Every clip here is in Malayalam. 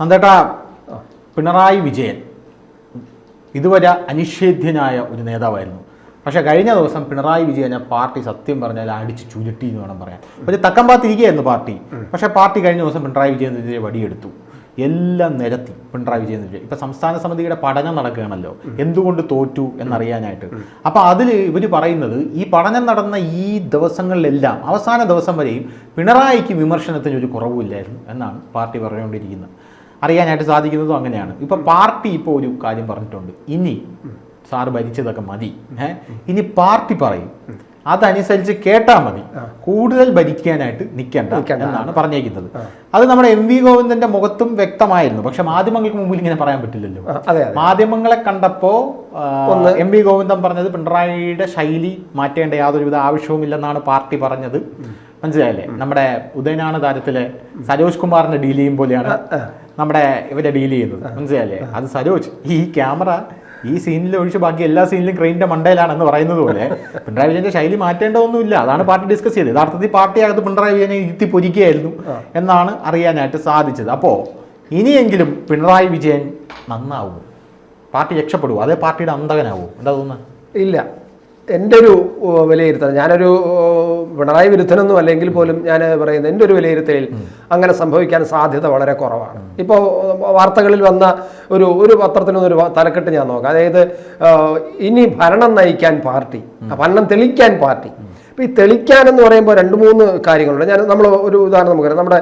നന്ദേട്ടാ പിണറായി വിജയൻ. ഇതുവരെ അനിഷേധ്യനായ ഒരു നേതാവായിരുന്നു. പക്ഷെ കഴിഞ്ഞ ദിവസം പിണറായി വിജയനെ പാർട്ടി സത്യം പറഞ്ഞാൽ അടിച്ച് ചുരുട്ടി എന്ന് വേണം പറയാൻ. ഒരു തക്കം പാത്തിരിക്കുകയായിരുന്നു പാർട്ടി. പക്ഷെ പാർട്ടി കഴിഞ്ഞ ദിവസം പിണറായി വിജയനെതിരെ വടിയെടുത്തു. എല്ലാം നിരത്തി പിണറായി വിജയനെതിരെ. ഇപ്പൊ സംസ്ഥാന സമിതിയുടെ പഠനം നടക്കുകയാണല്ലോ. എന്തുകൊണ്ട് തോറ്റു എന്നറിയാനായിട്ട്. അപ്പൊ അതിൽ ഇവർ പറയുന്നത് ഈ പഠനം നടന്ന ഈ ദിവസങ്ങളിലെല്ലാം അവസാന ദിവസം വരെയും പിണറായിക്ക് വിമർശനത്തിന് ഒരു കുറവുമില്ലായിരുന്നു എന്നാണ് പാർട്ടി പറഞ്ഞുകൊണ്ടിരിക്കുന്നത്. അറിയാനായിട്ട് സാധിക്കുന്നതും അങ്ങനെയാണ്. ഇപ്പൊ പാർട്ടി ഇപ്പോൾ ഒരു കാര്യം പറഞ്ഞിട്ടുണ്ട്. ഇനി സാറ് ഭരിച്ചതൊക്കെ മതി. ഏ? ഇനി പാർട്ടി പറയും. അതനുസരിച്ച് കേട്ടാ മതി. കൂടുതൽ ഭരിക്കാനായിട്ട് നിൽക്കേണ്ട എന്നാണ് പറഞ്ഞേക്കുന്നത്. അത് നമ്മുടെ എം വി ഗോവിന്ദന്റെ മുഖത്തും വ്യക്തമായിരുന്നു. പക്ഷെ മാധ്യമങ്ങൾക്ക് മുമ്പിൽ ഇങ്ങനെ പറയാൻ പറ്റില്ലല്ലോ. മാധ്യമങ്ങളെ കണ്ടപ്പോ എം വി ഗോവിന്ദൻ പറഞ്ഞത് പിണറായിയുടെ ശൈലി മാറ്റേണ്ട യാതൊരുവിധ ആവശ്യവുമില്ലെന്നാണ് പാർട്ടി പറഞ്ഞത്. മനസ്സിലായില്ലേ? നമ്മുടെ ഉദയനാണ് താരത്തിലെ സരോജ് കുമാറിന്റെ ഡീൽ ചെയ്യും പോലെയാണ് നമ്മുടെ ഇവരെ ഡീൽ ചെയ്യുന്നത്. മനസ്സിലായല്ലേ? അത് സരോജ്. ഈ ക്യാമറ ഈ സീനിൽ ഒഴിച്ച് ബാക്കി എല്ലാ സീനിലും ക്രെയിന്റെ മണ്ടയിലാണെന്ന് പറയുന്നത് പോലെ പിണറായി വിജയന്റെ ശൈലി മാറ്റേണ്ടതൊന്നുമില്ല. അതാണ് പാർട്ടി ഡിസ്കസ് ചെയ്തത്. യഥാർത്ഥത്തിൽ പാർട്ടിയകത്ത് പിണറായി വിജയനെ ഇരുത്തി പൊരിക്കുകയായിരുന്നു എന്നാണ് അറിയാനായിട്ട് സാധിച്ചത്. അപ്പോൾ ഇനിയെങ്കിലും പിണറായി വിജയൻ നന്നാവും. പാർട്ടി രക്ഷപ്പെടുവോ? അതേ പാർട്ടിയുടെ അന്തകനാവും എന്താ തോന്നുന്നത്? ഇല്ല. എന്റെ ഒരു വിലയിരുത്തൽ. ഞാനൊരു പിണറായി വിരുദ്ധനൊന്നും അല്ലെങ്കിൽ പോലും ഞാൻ പറയുന്നത് എന്റെ ഒരു വിലയിരുത്തലിൽ അങ്ങനെ സംഭവിക്കാൻ സാധ്യത വളരെ കുറവാണ്. ഇപ്പോൾ വാർത്തകളിൽ വന്ന ഒരു ഒരു പത്രത്തിനൊന്നൊരു തലക്കെട്ട് ഞാൻ നോക്കാം. അതായത് ഇനി ഭരണം നയിക്കാൻ പാർട്ടി ഭരണം തെളിക്കാൻ പാർട്ടി. അപ്പോൾ ഈ തെളിക്കാൻ എന്ന് പറയുമ്പോൾ രണ്ട് മൂന്ന് കാര്യങ്ങളുണ്ട്. ഞാൻ നമ്മൾ ഒരു ഉദാഹരണം നമുക്കറിയാം നമ്മുടെ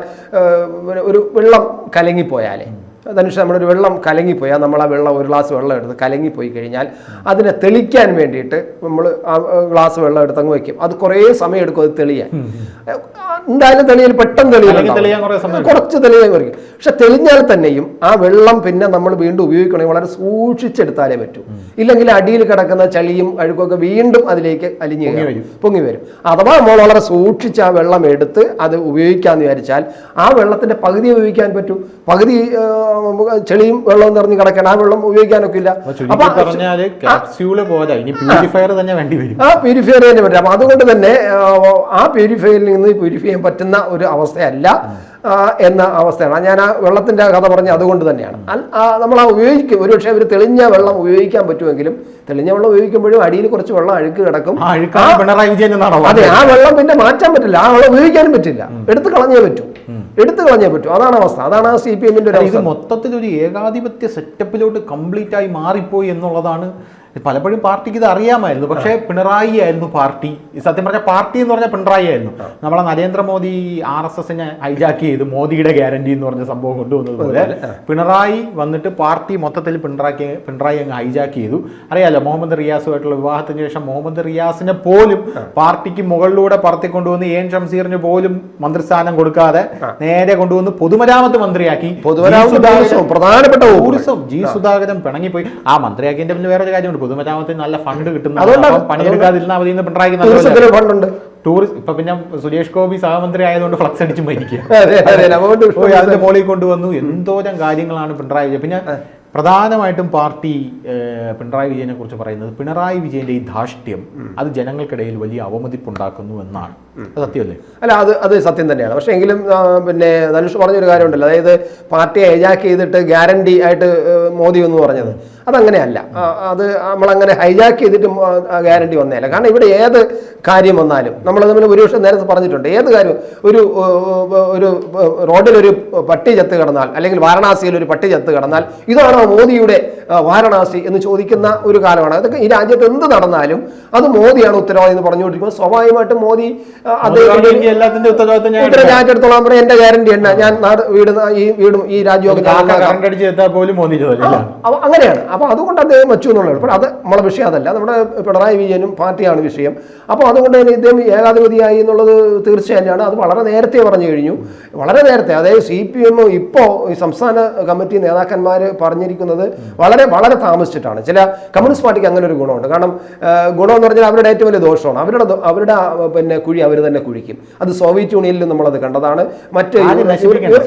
ഒരു വെള്ളം കലങ്ങിപ്പോയാലേ. ധനുഷ് നമ്മളൊരു വെള്ളം കലങ്ങിപ്പോയി. നമ്മൾ ആ വെള്ളം ഒരു ഗ്ലാസ് വെള്ളം എടുത്ത് കലങ്ങിപ്പോയി കഴിഞ്ഞാൽ അതിനെ തെളിക്കാൻ വേണ്ടിയിട്ട് നമ്മൾ ആ ഗ്ലാസ് വെള്ളം എടുത്ത് അങ്ങ് വയ്ക്കും. അത് കുറേ സമയം എടുക്കും അത് തെളിയാൻ. എന്തായാലും തെളിയൽ പെട്ടെന്ന് തെളിയൽ കുറച്ച് തെളിയാൻ കുറയ്ക്കും. പക്ഷെ തെളിഞ്ഞാൽ തന്നെയും ആ വെള്ളം പിന്നെ നമ്മൾ വീണ്ടും ഉപയോഗിക്കണമെങ്കിൽ വളരെ സൂക്ഷിച്ചെടുത്താലേ പറ്റൂ. ഇല്ലെങ്കിൽ അടിയിൽ കിടക്കുന്ന ചളിയും അഴുക്കൊക്കെ വീണ്ടും അതിലേക്ക് അലിഞ്ഞു പൊങ്ങി വരും. അഥവാ നമ്മൾ വളരെ സൂക്ഷിച്ച് ആ വെള്ളം എടുത്ത് അത് ഉപയോഗിക്കാന്ന് വിചാരിച്ചാൽ ആ വെള്ളത്തിന്റെ പകുതി ഉപയോഗിക്കാൻ പറ്റൂ. പകുതി ചെളിയും വെള്ളവും നിറഞ്ഞു കിടക്കണം ആ വെള്ളം ഉപയോഗിക്കാനൊക്കെ ഇല്ല. അപ്പൊ പ്യൂരിഫയർ തന്നെ വേണ്ടി വരും. ആ പ്യൂരിഫയർ തന്നെ പറ്റും അപ്പൊ അതുകൊണ്ട് തന്നെ ആ, ആ പ്യൂരിഫയറിൽ നിന്ന് പ്യൂരിഫൈ ചെയ്യാൻ പറ്റുന്ന ഒരു അവസ്ഥയല്ല എന്ന അവസ്ഥയാണ്. ഞാൻ ആ വെള്ളത്തിന്റെ കഥ പറഞ്ഞ അതുകൊണ്ട് തന്നെയാണ്. നമ്മൾ ആ ഉപയോഗിക്കും. ഒരുപക്ഷെ ഒരു തെളിഞ്ഞ വെള്ളം ഉപയോഗിക്കാൻ പറ്റുമെങ്കിലും തെളിഞ്ഞ വെള്ളം ഉപയോഗിക്കുമ്പോഴും അടിയിൽ കുറച്ച് വെള്ളം അഴുക്ക് കിടക്കും. അതെ ആ വെള്ളം പിന്നെ മാറ്റാൻ പറ്റില്ല. ആ വെള്ളം ഉപയോഗിക്കാനും പറ്റില്ല. എടുത്തു കളഞ്ഞേ പറ്റൂ. എടുത്തു കളഞ്ഞേ പറ്റൂ. അതാണ് അവസ്ഥ. അതാണ് ആ സി പി എമ്മിന്റെ ഒരു മൊത്തത്തിൽ ഒരു ഏകാധിപത്യ സെറ്റപ്പിലോട്ട് കംപ്ലീറ്റ് ആയി മാറിപ്പോയി എന്നുള്ളതാണ് പലപ്പോഴും പാർട്ടിക്ക് ഇത് അറിയാമായിരുന്നു. പക്ഷേ പിണറായി ആയിരുന്നു പാർട്ടി. സത്യം പറഞ്ഞ പാർട്ടി എന്ന് പറഞ്ഞാൽ പിണറായി ആയിരുന്നു. നമ്മളെ നരേന്ദ്രമോദി ആർ എസ് എസിനെ ഹൈജാക്ക് ചെയ്ത് മോദിയുടെ ഗ്യാരണ്ടി എന്ന് പറഞ്ഞ സംഭവം കൊണ്ടുവന്നതുപോലെ പിണറായി വന്നിട്ട് പാർട്ടി മൊത്തത്തിൽ പിണറായി പിണറായി അങ്ങ് ഹൈജാക്ക് ചെയ്തു. അറിയാലോ മുഹമ്മദ് റിയാസുമായിട്ടുള്ള വിവാഹത്തിന് ശേഷം മുഹമ്മദ് റിയാസിനെ പോലും പാർട്ടിക്ക് മുകളിലൂടെ പറത്തിക്കൊണ്ടുവന്ന് എൻ ഷംസീറിന് പോലും മന്ത്രിസ്ഥാനം കൊടുക്കാതെ നേരെ കൊണ്ടുവന്ന് പൊതുമരാമത്ത് മന്ത്രിയാക്കി. പൊതുമരാമത്ത് പ്രധാനപ്പെട്ട. ടൂറിസം. ജി സുധാകരൻ പിണങ്ങിപ്പോയി. ആ മന്ത്രിയാക്കിയതിന്റെ പിന്നെ വേറൊരു കാര്യമുണ്ട്. പൊതുമരാമത്തിന് നല്ല ഫണ്ട് കിട്ടുന്നുണ്ട്. പണിയെടുക്കാതിരുന്നാൽ മതി എന്ന് ഫണ്ടുണ്ട് ടൂറിസ്റ്റ് ഇപ്പൊ പിന്നെ സുരേഷ് ഗോപി സഹമന്ത്രി ആയതുകൊണ്ട് ഫ്ലക്സ് അടിച്ച് മരിക്കുക. അതിന്റെ മോളിൽ കൊണ്ടുവന്നു. എന്തോരം കാര്യങ്ങളാണ് പിണറായി വിജയൻ. പിന്നെ പ്രധാനമായിട്ടും പാർട്ടി പിണറായി വിജയനെ കുറിച്ച് പറയുന്നത് പിണറായി വിജയന്റെ ഈ ധാഷ്ട്യം അത് ജനങ്ങൾക്കിടയിൽ വലിയ അവമതിപ്പുണ്ടാക്കുന്നു എന്നാണ്. അത് സത്യമല്ലേ? അല്ല അത് അത് സത്യം തന്നെയാണ്. പക്ഷേ എങ്കിലും പിന്നെ ധനുഷ് പറഞ്ഞൊരു കാര്യമുണ്ടല്ലോ. അതായത് പാർട്ടിയെ ഹൈജാക്ക് ചെയ്തിട്ട് ഗ്യാരണ്ടി ആയിട്ട് മോദി എന്ന് പറഞ്ഞത്. അതങ്ങനെയല്ല. അത് നമ്മളങ്ങനെ ഹൈജാക്ക് ചെയ്തിട്ട് ഗ്യാരണ്ടി വന്നതല്ല കാരണം ഇവിടെ ഏത് കാര്യം വന്നാലും. നമ്മൾ തമ്മിൽ ഒരു വർഷം നേരത്തെ പറഞ്ഞിട്ടുണ്ട്. ഏത് കാര്യം? ഒരു ഒരു റോഡിലൊരു പട്ടി ചത്ത് കിടന്നാൽ അല്ലെങ്കിൽ വാരണാസിയിൽ ഒരു പട്ടി ചത്ത് കിടന്നാൽ ഇതാണോ മോദിയുടെ വാരണാസി എന്ന് ചോദിക്കുന്ന ഒരു കാലമാണ്. അതൊക്കെ ഈ രാജ്യത്ത് എന്ത് നടന്നാലും അത് മോദിയാണ് ഉത്തരവാദി എന്ന് പറഞ്ഞുകൊണ്ടിരിക്കുമ്പോൾ സ്വാഭാവികമായിട്ടും മോദി അദ്ദേഹത്തിന്റെ ഉത്തരവാദിത്തം ഞാൻ എടുത്തോളാം. പറയാം എന്റെ ഗ്യാരണ്ടി എണ്ണ ഞാൻ നാട് വീട് ഈ വീടും ഈ രാജ്യവും അങ്ങനെയാണ്. അപ്പൊ അതുകൊണ്ട് അദ്ദേഹം വെച്ചു എന്നുള്ളത് അത് നമ്മളെ വിഷയം അതല്ല. നമ്മുടെ പിണറായി വിജയനും പാർട്ടിയാണ് വിഷയം. അപ്പോൾ അതുകൊണ്ട് തന്നെ ഇദ്ദേഹം ഏകാധിപതിയായി എന്നുള്ളത് തീർച്ച തന്നെയാണ് അത് വളരെ നേരത്തെ പറഞ്ഞു കഴിഞ്ഞു. വളരെ നേരത്തെ അതായത് സി പി എം ഇപ്പോൾ ഈ സംസ്ഥാന കമ്മിറ്റി നേതാക്കന്മാർ പറഞ്ഞിരിക്കുന്നത് വളരെ വളരെ താമസിച്ചിട്ടാണ്. ചില കമ്മ്യൂണിസ്റ്റ് പാർട്ടിക്ക് അങ്ങനെ ഒരു ഗുണമുണ്ട്. കാരണം ഗുണമെന്ന് ഗുണം എന്ന് പറഞ്ഞാൽ അവരുടെ ഏറ്റവും വലിയ ദോഷമാണ്. അവരുടെ അവരുടെ പിന്നെ കുഴി അവർ തന്നെ കുഴിക്കും. അത് സോവിയറ്റ് യൂണിയനിലും നമ്മളത് കണ്ടതാണ്. മറ്റ്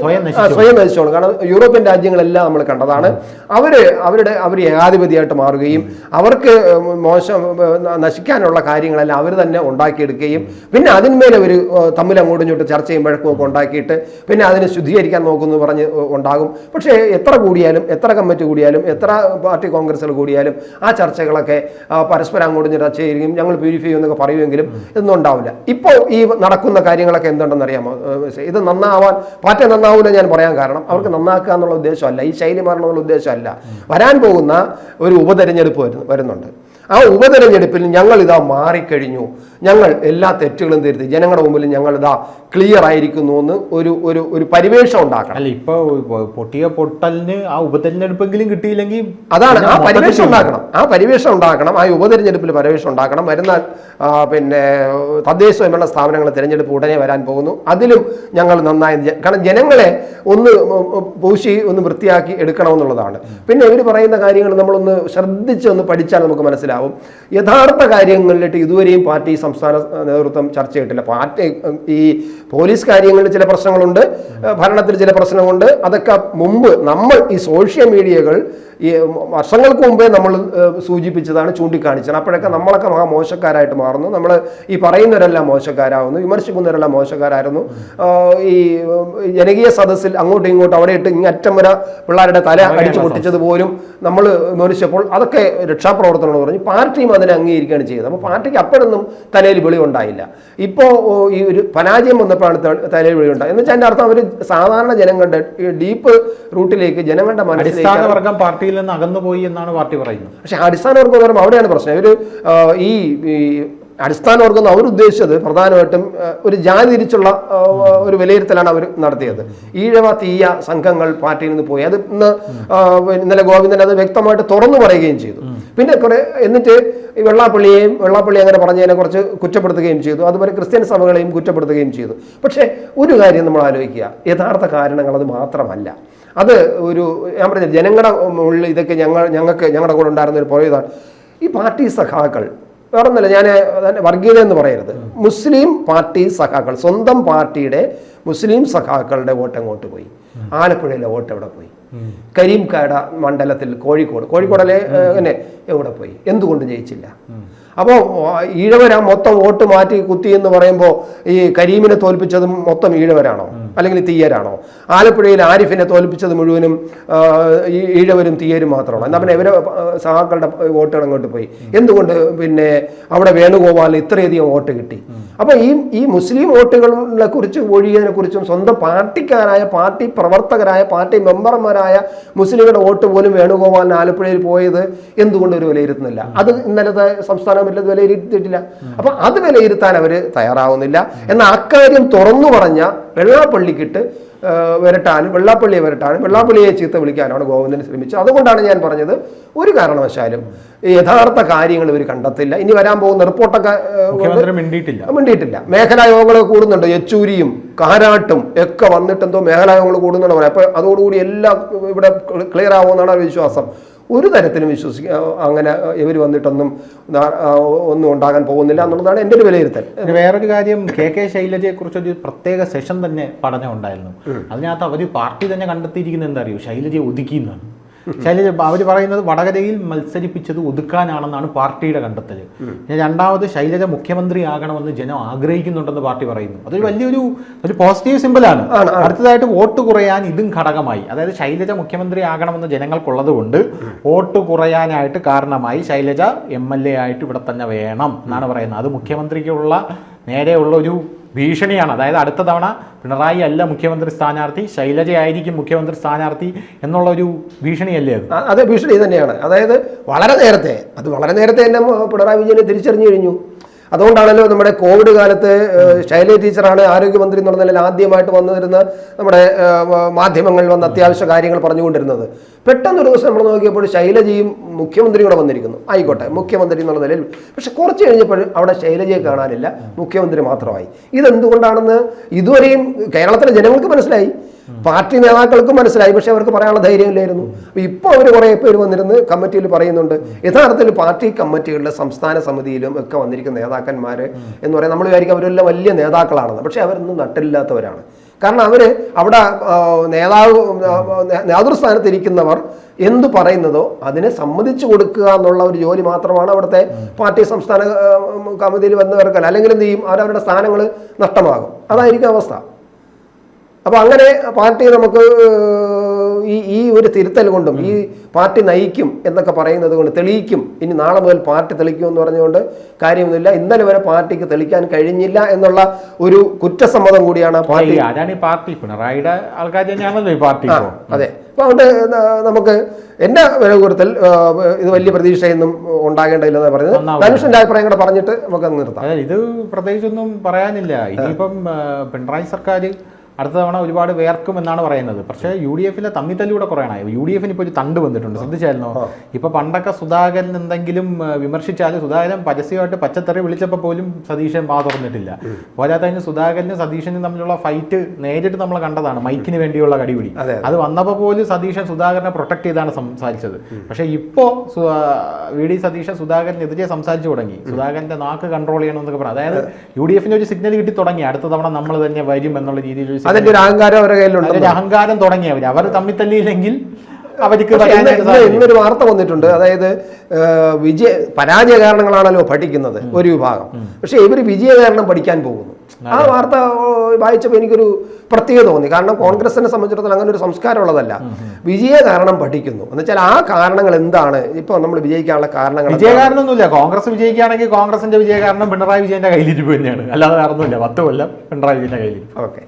സ്വയം നശിച്ചോളും. കാരണം യൂറോപ്യൻ രാജ്യങ്ങളെല്ലാം നമ്മൾ കണ്ടതാണ്. അവർ അവരുടെ അവർ ഏകാധിപതിയായിട്ട് മാറുകയും അവർക്ക് മോശം നശിക്കാനുള്ള കാര്യങ്ങളെല്ലാം അവർ തന്നെ തന്നെ ഉണ്ടാക്കിയെടുക്കുകയും പിന്നെ അതിന്മേലെ ഒരു തമ്മിൽ അങ്ങോട്ടും ഇങ്ങോട്ടും ചർച്ചയും വഴക്കുമൊക്കെ ഉണ്ടാക്കിയിട്ട് പിന്നെ അതിനെ ശുദ്ധീകരിക്കാൻ നോക്കുന്നു പറഞ്ഞ് ഉണ്ടാകും. പക്ഷേ എത്ര കൂടിയാലും എത്ര കമ്മിറ്റി കൂടിയാലും എത്ര പാർട്ടി കോൺഗ്രസ്സുകൾ കൂടിയാലും ആ ചർച്ചകളൊക്കെ പരസ്പരം അങ്ങോട്ടും ചർച്ച ചെയ്യുകയും ഞങ്ങൾ പ്യൂരിഫൈ ചെയ്യുമെന്നൊക്കെ പറയുമെങ്കിലും ഇതൊന്നും ഉണ്ടാവില്ല. ഇപ്പോൾ ഈ നടക്കുന്ന കാര്യങ്ങളൊക്കെ എന്തുണ്ടെന്ന് അറിയാമോ? ഇത് നന്നാവാൻ പാർട്ടി നന്നാവില്ല ഞാൻ പറയാൻ കാരണം അവർക്ക് നന്നാക്കുക എന്നുള്ള ഉദ്ദേശമല്ല. ഈ ശൈലി മാറണമെന്നുള്ള ഉദ്ദേശമല്ല. വരാൻ പോകുന്ന ഒരു ഉപതെരഞ്ഞെടുപ്പ് വരുന്നു വരുന്നുണ്ട്. ആ ഉപതെരഞ്ഞെടുപ്പിൽ ഞങ്ങൾ ഇതാ മാറിക്കഴിഞ്ഞു. ഞങ്ങൾ എല്ലാ തെറ്റുകളും തിരുത്തി. ജനങ്ങളുടെ മുമ്പിൽ ഞങ്ങൾ ഇതാ ക്ലിയർ ആയിരിക്കുന്നു എന്ന് ഒരു ഒരു ഒരു പരിവേഷം ഉണ്ടാക്കണം. അല്ല ഇപ്പൊ പൊട്ടിയ പൊട്ടലിന് ആ ഉപതെരഞ്ഞെടുപ്പെങ്കിലും കിട്ടിയില്ലെങ്കിൽ അതാണ് ആ പരിവേഷം ഉണ്ടാക്കണം. ആ പരിവേഷം ഉണ്ടാക്കണം. ആ ഉപതെരഞ്ഞെടുപ്പിൽ പരിവേഷം ഉണ്ടാക്കണം. വരുന്ന പിന്നെ തദ്ദേശ സ്വയംഭരണ സ്ഥാപനങ്ങൾ തിരഞ്ഞെടുപ്പ് ഉടനെ വരാൻ പോകുന്നു. അതിലും ഞങ്ങൾ നന്നായി കാരണം ജനങ്ങളെ ഒന്ന് പൂശി ഒന്ന് വൃത്തിയാക്കി എടുക്കണമെന്നുള്ളതാണ്. പിന്നെ ഇവർ പറയുന്ന കാര്യങ്ങൾ നമ്മളൊന്ന് ശ്രദ്ധിച്ച് ഒന്ന് പഠിച്ചാൽ നമുക്ക് മനസ്സിലാവും. യഥാർത്ഥ കാര്യങ്ങളിലിട്ട് ഇതുവരെയും പാർട്ടി സംസ്ഥാന നേതൃത്വം ചർച്ച ചെയ്തിട്ടില്ല. പാർട്ടി ഈ പോലീസ് കാര്യങ്ങളിൽ ചില പ്രശ്നങ്ങളുണ്ട്. ഭരണത്തിൽ ചില പ്രശ്നമുണ്ട് അതൊക്കെ മുമ്പ് നമ്മൾ ഈ സോഷ്യൽ മീഡിയകൾ ഈ വർഷങ്ങൾക്ക് മുമ്പേ നമ്മൾ സൂചിപ്പിച്ചതാണ് ചൂണ്ടിക്കാണിച്ചത് അപ്പോഴൊക്കെ നമ്മളൊക്കെ മഹാ മോശക്കാരായിട്ട് മാറുന്നു. നമ്മൾ ഈ പറയുന്നവരെല്ലാം മോശക്കാരാകുന്നു വിമർശിക്കുന്നവരെല്ലാം മോശക്കാരായിരുന്നു. ഈ ജനകീയ സദസ്സിൽ അങ്ങോട്ടും ഇങ്ങോട്ടും അവിടെ ഇട്ട് ഇങ്ങനെ അറ്റം വരെ പിള്ളേരുടെ തല അടിച്ചു പൊട്ടിച്ചത് പോലും നമ്മൾ വിമർശിച്ചപ്പോൾ അതൊക്കെ രക്ഷാപ്രവർത്തനം എന്ന് പറഞ്ഞു. പാർട്ടിയും അതിനെ അംഗീകരിക്കുകയാണ് ചെയ്തത്. അപ്പോൾ പാർട്ടിക്ക് അപ്പോഴൊന്നും തലയിൽ വിളി ഉണ്ടായില്ല. ഇപ്പോൾ ഈ ഒരു പരാജയം വന്നപ്പോഴാണ് തലയിൽ വിളി ഉണ്ടായത്. എന്ന് വെച്ചാൽ അർത്ഥം അവർ സാധാരണ ജനങ്ങളുടെ ഡീപ്പ് റൂട്ടിലേക്ക് ജനങ്ങളുടെ മനസ്സിലേക്ക് വർഗം പാർട്ടിയിൽ നിന്ന് അകന്നുപോയി എന്നാണ് പാർട്ടി പറയുന്നത്. പക്ഷേ അടിസ്ഥാന വർഗം എന്ന് പറയുമ്പോൾ അവിടെയാണ് പ്രശ്നം. ഇവർ ഈ ഈ അടിസ്ഥാന വർഗം അവർ ഉദ്ദേശിച്ചത് പ്രധാനമായിട്ടും ഒരു ജാതി തിരിച്ചുള്ള ഒരു വിലയിരുത്തലാണ് അവർ നടത്തിയത്. ഈഴവ തീയ സംഘങ്ങൾ പാർട്ടിയിൽ നിന്ന് പോയി. അത് ഇന്ന് ഇന്നലെ ഗോവിന്ദൻ അത് വ്യക്തമായിട്ട് തുറന്നു പറയുകയും ചെയ്തു. പിന്നെ കുറെ എന്നിട്ട് ഈ വെള്ളാപ്പള്ളിയെയും വെള്ളാപ്പള്ളി അങ്ങനെ പറഞ്ഞതിനെ കുറച്ച് കുറ്റപ്പെടുത്തുകയും ചെയ്തു. അതുപോലെ ക്രിസ്ത്യൻ സഭകളെയും കുറ്റപ്പെടുത്തുകയും ചെയ്തു. പക്ഷേ ഒരു കാര്യം നമ്മൾ ആലോചിക്കുക. യഥാർത്ഥ കാരണങ്ങൾ അത് മാത്രമല്ല. അത് ഒരു ഞാൻ പറഞ്ഞ ജനങ്ങളുടെ ഉള്ളിൽ ഇതൊക്കെ ഞങ്ങൾ ഞങ്ങൾക്ക് ഞങ്ങളുടെ കൂടെ ഉണ്ടായിരുന്ന ഒരു പോയതാണ്. ഈ പാർട്ടി സഖാക്കൾ വേറൊന്നല്ല ഞാൻ വർഗീയത എന്ന് പറയരുത്. മുസ്ലിം പാർട്ടി സഖാക്കൾ സ്വന്തം പാർട്ടിയുടെ മുസ്ലിം സഖാക്കളുടെ വോട്ട് അങ്ങോട്ട് പോയി? ആലപ്പുഴയിലെ വോട്ട് എവിടെ പോയി? കരീംകാട മണ്ഡലത്തിൽ കോഴിക്കോട് കോഴിക്കോടല്ലേ എവിടെ പോയി? എന്തുകൊണ്ട് ജയിച്ചില്ല? അപ്പോൾ ഈഴവരാ മൊത്തം വോട്ട് മാറ്റി കുത്തി എന്ന് പറയുമ്പോൾ ഈ കരീമിനെ തോൽപ്പിച്ചതും മൊത്തം ഈഴവരാണോ? അല്ലെങ്കിൽ തീയരാണോ? ആലപ്പുഴയിൽ ആരിഫിനെ തോൽപ്പിച്ചത് മുഴുവനും ഈ ഈഴവരും തീയരും മാത്രമാണ്. എന്നാൽ പിന്നെ ഇവരെ സഹാക്കളുടെ വോട്ടുകൾ അങ്ങോട്ട് പോയി. എന്തുകൊണ്ട് പിന്നെ അവിടെ വേണുഗോപാലിന് ഇത്രയധികം വോട്ട് കിട്ടി? അപ്പോൾ ഈ ഈ മുസ്ലിം വോട്ടുകളെ കുറിച്ച് ഒഴിയതിനെ കുറിച്ചും സ്വന്തം പാർട്ടിക്കാരായ പാർട്ടി പ്രവർത്തകരായ പാർട്ടി മെമ്പർമാരായ മുസ്ലിങ്ങളുടെ വോട്ട് പോലും വേണുഗോപാലിന് ആലപ്പുഴയിൽ പോയത് എന്തുകൊണ്ട് ഒരു വിലയിരുത്തുന്നില്ല? അത് ഇന്നലത്തെ സംസ്ഥാന ബില്ലത് വിലയിരുത്തിയിട്ടില്ല അപ്പൊ അത് വിലയിരുത്താൻ അവർ തയ്യാറാവുന്നില്ല. എന്നാൽ അക്കാര്യം തുറന്നു പറഞ്ഞ വെള്ളാപ്പള്ളിക്കിട്ട് വരട്ടാനും വെള്ളാപ്പള്ളിയെ വരട്ടാനും വെള്ളാപ്പള്ളിയെ ചീത്ത വിളിക്കാനാണ് ഗോവിന്ദൻ ശ്രമിച്ചത്. അതുകൊണ്ടാണ് ഞാൻ പറഞ്ഞത് ഒരു കാരണവശാലും യഥാർത്ഥ കാര്യങ്ങൾ ഇവർ കണ്ടെത്തില്ല. ഇനി വരാൻ പോകുന്ന റിപ്പോർട്ടൊക്കെ മിണ്ടിയിട്ടില്ല. മിണ്ടിയിട്ടില്ല. മേഖലാ യോഗങ്ങൾ കൂടുന്നുണ്ട്. യെച്ചൂരിയും കാരാട്ടും ഒക്കെ വന്നിട്ട് എന്തോ മേഖലാ യോഗങ്ങൾ കൂടുന്നുണ്ട്. പറയാം അപ്പൊ അതോടുകൂടി എല്ലാം ഇവിടെ ക്ലിയർ ആവുമെന്നാണ് വിശ്വാസം. ഒരു തരത്തിലും വിശ്വസിക്കുക അങ്ങനെ ഇവർ വന്നിട്ടൊന്നും ഒന്നും ഉണ്ടാകാൻ പോകുന്നില്ല എന്നുള്ളതാണ് എന്റെ ഒരു വിലയിരുത്തൽ. വേറൊരു കാര്യം കെ കെ ശൈലജയെ കുറിച്ചൊരു പ്രത്യേക സെഷൻ തന്നെ പഠനം ഉണ്ടായിരുന്നു. അതിനകത്ത് അവർ പാർട്ടി തന്നെ കണ്ടെത്തിയിരിക്കുന്നത് എന്താ അറിയോ? ശൈലജയെ ഒതുക്കിയെന്നാണ് ശൈലജ അവർ പറയുന്നത് വടകരയിൽ മത്സരിപ്പിച്ചത് ഒതുക്കാനാണെന്നാണ് പാർട്ടിയുടെ കണ്ടെത്തൽ. രണ്ടാമത് ശൈലജ മുഖ്യമന്ത്രി മുഖ്യമന്ത്രിയാകണമെന്ന് ജനം ആഗ്രഹിക്കുന്നുണ്ടെന്ന് പാർട്ടി പറയുന്നു. അതൊരു വലിയൊരു ഒരു പോസിറ്റീവ് സിമ്പിളാണ്. അടുത്തതായിട്ട് വോട്ട് കുറയാൻ ഇതും ഘടകമായി. അതായത് ശൈലജ മുഖ്യമന്ത്രി ആകണമെന്ന് ജനങ്ങൾക്കുള്ളത് കൊണ്ട് വോട്ട് കുറയാനായിട്ട് കാരണമായി ശൈലജ എം എൽ എ ആയിട്ട് ഇവിടെ തന്നെ വേണം എന്നാണ് പറയുന്നത്. അത് മുഖ്യമന്ത്രിക്കുള്ള നേരെയുള്ള ഒരു ഭീഷണിയാണ്. അതായത് അടുത്ത തവണ പിണറായി അല്ല മുഖ്യമന്ത്രി സ്ഥാനാർത്ഥി ശൈലജയായിരിക്കും മുഖ്യമന്ത്രി സ്ഥാനാർത്ഥി എന്നുള്ള ഒരു ഭീഷണിയല്ലേ അത്? അതെ ഭീഷണി തന്നെയാണ്. അതായത് വളരെ നേരത്തെ അത് വളരെ നേരത്തെ തന്നെ പിണറായി വിജയനെ തിരിച്ചറിഞ്ഞു കഴിഞ്ഞു. അതുകൊണ്ടാണല്ലോ നമ്മുടെ കോവിഡ് കാലത്ത് ശൈല ടീച്ചറാണ് ആരോഗ്യമന്ത്രി എന്നുള്ള നിലയിൽ ആദ്യമായിട്ട് വന്നിരുന്ന നമ്മുടെ മാധ്യമങ്ങളിൽ വന്ന് അത്യാവശ്യ കാര്യങ്ങൾ പറഞ്ഞുകൊണ്ടിരുന്നത്. പെട്ടെന്ന് ഒരു ദിവസം നമ്മൾ നോക്കിയപ്പോൾ ശൈലജയും മുഖ്യമന്ത്രിയും കൂടെ വന്നിരിക്കുന്നു. ആയിക്കോട്ടെ മുഖ്യമന്ത്രി എന്നുള്ള നിലയിൽ. പക്ഷെ കുറച്ച് കഴിഞ്ഞപ്പോൾ അവിടെ ശൈലജയെ കാണാനില്ല. മുഖ്യമന്ത്രി മാത്രമായി. ഇതെന്തുകൊണ്ടാണെന്ന് ഇതുവരെയും കേരളത്തിലെ ജനങ്ങൾക്ക് മനസ്സിലായി. പാർട്ടി നേതാക്കൾക്കും മനസ്സിലായി. പക്ഷെ അവർക്ക് പറയാനുള്ള ധൈര്യമില്ലായിരുന്നു. ഇപ്പോൾ അവർ കുറേ പേര് വന്നിരുന്ന് കമ്മിറ്റിയിൽ പറയുന്നുണ്ട്. യഥാർത്ഥത്തിൽ പാർട്ടി കമ്മിറ്റികളിലെ സംസ്ഥാന സമിതിയിലും ഒക്കെ വന്നിരിക്കുന്ന നേതാക്കന്മാർ എന്ന് പറയാൻ നമ്മൾ വിചാരിക്കും അവരെല്ലാം വലിയ നേതാക്കളാണെന്ന്. പക്ഷെ അവരൊന്നും നട്ടില്ലാത്തവരാണ്. കാരണം അവർ അവിടെ നേതാവ് നേതൃസ്ഥാനത്തിരിക്കുന്നവർ എന്തു പറയുന്നതോ അതിനെ സമ്മതിച്ചു കൊടുക്കുക എന്നുള്ള ഒരു ജോലി മാത്രമാണ് അവിടുത്തെ പാർട്ടി സംസ്ഥാന കമ്മിറ്റിയിൽ വന്നവർക്ക് അല്ലെങ്കിൽ എന്ത് ചെയ്യും? അവരവരുടെ സ്ഥാനങ്ങൾ നഷ്ടമാകും. അതായിരിക്കും അവസ്ഥ. അപ്പൊ അങ്ങനെ പാർട്ടി നമുക്ക് ഈ ഈ ഒരു തിരുത്തൽ കൊണ്ടും ഈ പാർട്ടി നയിക്കും എന്നൊക്കെ പറയുന്നത് കൊണ്ട് തെളിയിക്കും. ഇനി നാളെ മുതൽ പാർട്ടി തെളിക്കും എന്ന് പറഞ്ഞുകൊണ്ട് കാര്യമൊന്നുമില്ല. ഇന്നലെ വരെ പാർട്ടിക്ക് തെളിക്കാൻ കഴിഞ്ഞില്ല എന്നുള്ള ഒരു കുറ്റസമ്മതം കൂടിയാണ് പാർട്ടി. അതാണ് ഈ പാർട്ടി പിണറായിയുടെ ആൾക്കാർ തന്നെയാണല്ലോ ഈ പാർട്ടി അതെ. അപ്പോൾ അതുകൊണ്ട് നമുക്ക് എന്റെ വിലകൂടത്തിൽ ഇത് വലിയ പ്രതീക്ഷയൊന്നും ഉണ്ടാകേണ്ടതില്ലെന്ന് പറയുന്നത്. മനുഷ്യന്റെ അഭിപ്രായം കൂടെ പറഞ്ഞിട്ട് നമുക്ക് അങ്ങ് നിർത്താം ഇത് പ്രത്യേകിച്ചൊന്നും പറയാനില്ല. ഇനിയിപ്പം പിണറായി സർക്കാർ അടുത്ത തവണ ഒരുപാട് വേർക്കും എന്നാണ് പറയുന്നത്. പക്ഷേ യു ഡി എഫിലെ തമ്മിത്തല്ലൂടെ കുറയണായി യു ഡി എഫിന് ഇപ്പോൾ ഒരു തണ്ട് വന്നിട്ടുണ്ട്. ശ്രദ്ധിച്ചായിരുന്നോ? ഇപ്പൊ പണ്ടൊക്കെ സുധാകരൻ എന്തെങ്കിലും വിമർശിച്ചാൽ സുധാകരൻ പരസ്യമായിട്ട് പച്ചത്തറി വിളിച്ചപ്പോൾ പോലും സതീശൻ വാ തുറന്നിട്ടില്ല. പോരാത്തതിന് സുധാകരനും സതീശനും തമ്മിലുള്ള ഫൈറ്റ് നേരിട്ട് നമ്മൾ കണ്ടതാണ്. മൈക്കിന് വേണ്ടിയുള്ള കടിപിടി. അത് വന്നപ്പോൾ പോലും സതീശൻ സുധാകരനെ പ്രൊട്ടക്ട് ചെയ്താണ് സംസാരിച്ചത്. പക്ഷേ ഇപ്പോൾ വി ഡി സതീശൻ സുധാകരനെതിരെ സംസാരിച്ചു തുടങ്ങി. സുധാകരന്റെ നാക്ക് കൺട്രോൾ ചെയ്യണമെന്നൊക്കെ പറഞ്ഞു. അതായത് യു ഡി എഫിന് ഒരു സിഗ്നൽ കിട്ടി തുടങ്ങി. അടുത്ത തവണ നമ്മൾ തന്നെ വരും എന്നുള്ള രീതിയിൽ അതിന്റെ ഒരു അഹങ്കാരം അവരുടെ കയ്യിലുണ്ട് അഹങ്കാരം തുടങ്ങിയവർ അവർ തമ്മിൽ തല്ലിയില്ലെങ്കിൽ അവർക്ക്. ഇന്നൊരു വാർത്ത വന്നിട്ടുണ്ട്. അതായത് വിജയ പരാജയ കാരണങ്ങളാണല്ലോ പഠിക്കുന്നത് ഒരു വിഭാഗം. പക്ഷെ ഇവർ വിജയ കാരണം പഠിക്കാൻ പോകുന്നു. ആ വാർത്ത വായിച്ചപ്പോൾ എനിക്കൊരു പ്രത്യേകത തോന്നി. കാരണം കോൺഗ്രസിനെ സംബന്ധിച്ചിടത്തോളം അങ്ങനെ ഒരു സംസ്കാരം ഉള്ളതല്ല വിജയ കാരണം പഠിക്കുന്നു. എന്ന് വെച്ചാൽ ആ കാരണങ്ങൾ എന്താണ്? ഇപ്പൊ നമ്മൾ വിജയിക്കാനുള്ള കാരണങ്ങൾ വിജയ കാരണമൊന്നുമില്ല കോൺഗ്രസ് വിജയിക്കുകയാണെങ്കിൽ കോൺഗ്രസിന്റെ വിജയ കാരണം പിണറായി വിജയന്റെ കയ്യിലിരിപ്പ് തന്നെയാണ്. അല്ലാതെ കാരണമൊന്നുമില്ല പത്ത് കൊല്ലം പിണറായി വിജയന്റെ കയ്യിലിരിപ്പ്. ഓക്കെ.